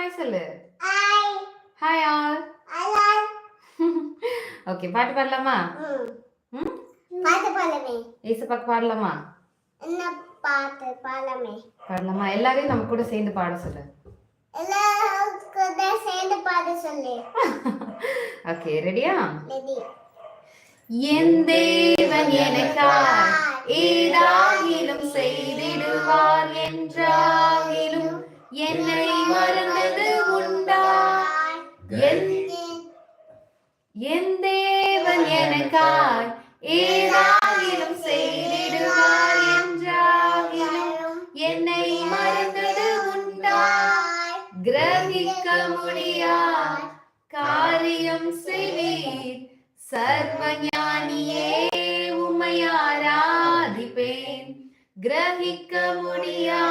Hi சொல்லு. Hi. All okay பாட்டு பாடலாமா? பாட்டு பாடலாமே ஏசப்பாக்கு பாடலாமா? என்ன பாட்டு பாடலாமே? பாடலாமா? எல்லாரையும் நம்ம கூட சேர்ந்து பாட சொல்லு. எல்லாருக்கும் சேர்ந்து பாட சொல்லு. ஓகே ரெடியா ரெடி என் தேவன் எனக்காய் ஏதாகிலும் செய்திடுவார் என்றாகிலும் என்னை என் தேவன் எனக்காய் ஏதாகிலும் செய்திடுவார் என்றாகிலும் என்னை மறந்தது உண்டா கிரகிக்க முடியா காரியம் செய்வீர். சர்வஞானியே உம்மை கிரகிக்க முடியா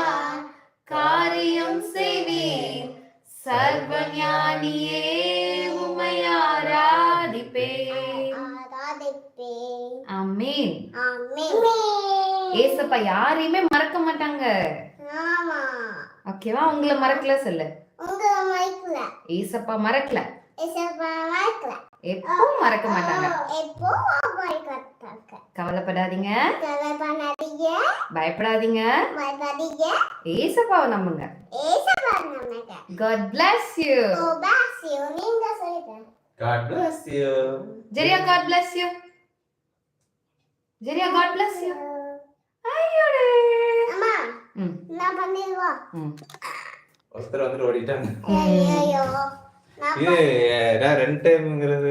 ஆமென். ஏசப்பா யாரையுமே மறக்க மாட்டாங்க. ஓகேவா? உங்களை மறக்கல சொல்லு. ஏசப்பா மறக்கல. எப்பவும் மறக்க மாட்டாங்க? கவலைப்படாதீங்க. பயப்படாதீங்க. பயப்படாதீங்க. ஏசப்பாவை நம்புங்க. God bless you. O boss you நீங்க சொல்லுங்க. God bless you. ஜெரியா God bless you. ஜெரியா God bless you. ஐயோடே. அம்மா நான் பண்ணிடுவா. ஒருத்தர் வந்துட்டு ஓடிட்டாங்க. ஐயோ இது ரெண்டு டைம்ங்கிறது